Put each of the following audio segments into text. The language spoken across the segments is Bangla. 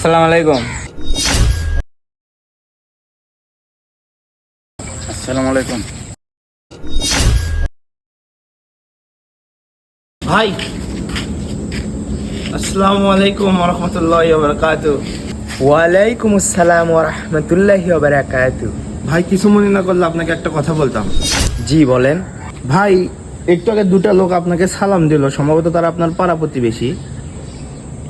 আসসালামু আলাইকুম। আসসালামু আলাইকুম। ভাই আসসালামু আলাইকুম রহমতুল্লাহ বরকাত ওয়ালাইকুম আসসালাম ওয়া রাহমাতুল্লাহি ওয়া ভাই কিছু মনে না করলে আপনাকে একটা কথা বলতাম। জি বলেন। ভাই একটু আগে দুটা লোক আপনাকে সালাম দিল সম্ভবত তারা আপনার পাড়া প্রতিবেশী।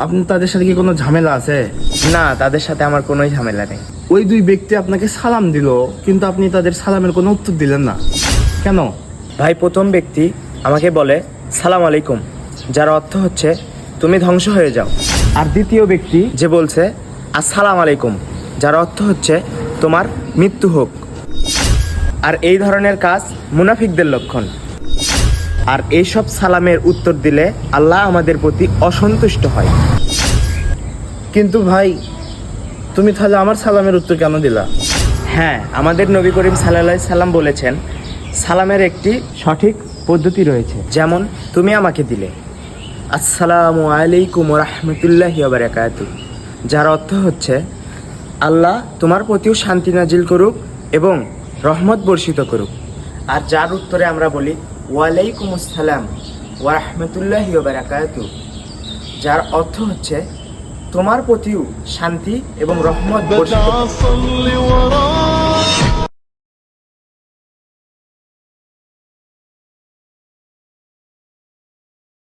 আপনি তাদের সাথে কি কোনো ঝামেলা আছে? না তাদের সাথে আমার কোনো ঝামেলা নেই। ওই দুই ব্যক্তি আপনাকে সালাম দিল কিন্তু আপনি তাদের সালামের কোনো উত্তর দিলেন না। কেন? ভাই প্রথম ব্যক্তি আমাকে বলে সালাম আলাইকুম। যার অর্থ হচ্ছে তুমি ধ্বংস হয়ে যাও। আর দ্বিতীয় ব্যক্তি? যে বলছে আসসালাম আলাইকুম। যার অর্থ হচ্ছে তোমার মৃত্যু হোক। আর এই ধরনের কাজ মুনাফিকদের লক্ষণ। আর এইসব সালামের উত্তর দিলে আল্লাহ আমাদের প্রতি অসন্তুষ্ট হয়। কিন্তু ভাই তুমি তাহলে আমার সালামের উত্তর কেন দিলা? হ্যাঁ আমাদের নবী করিম সাল্লাহ সাল্লাম বলেছেন সালামের একটি সঠিক পদ্ধতি রয়েছে। যেমন তুমি আমাকে দিলে আসসালামু আলাইকুম রহমতুল্লাহ বারাকাত যার অর্থ হচ্ছে আল্লাহ তোমার প্রতিও শান্তি নাজিল করুক এবং রহমত বর্ষিত করুক। আর যার উত্তরে আমরা বলি ওয়ালাইকুম আসসালাম ওয়ারহমতুল্লাহ বারাকাত যার অর্থ হচ্ছে তোমার প্রতিও শান্তি এবং রহমত বর্ষিত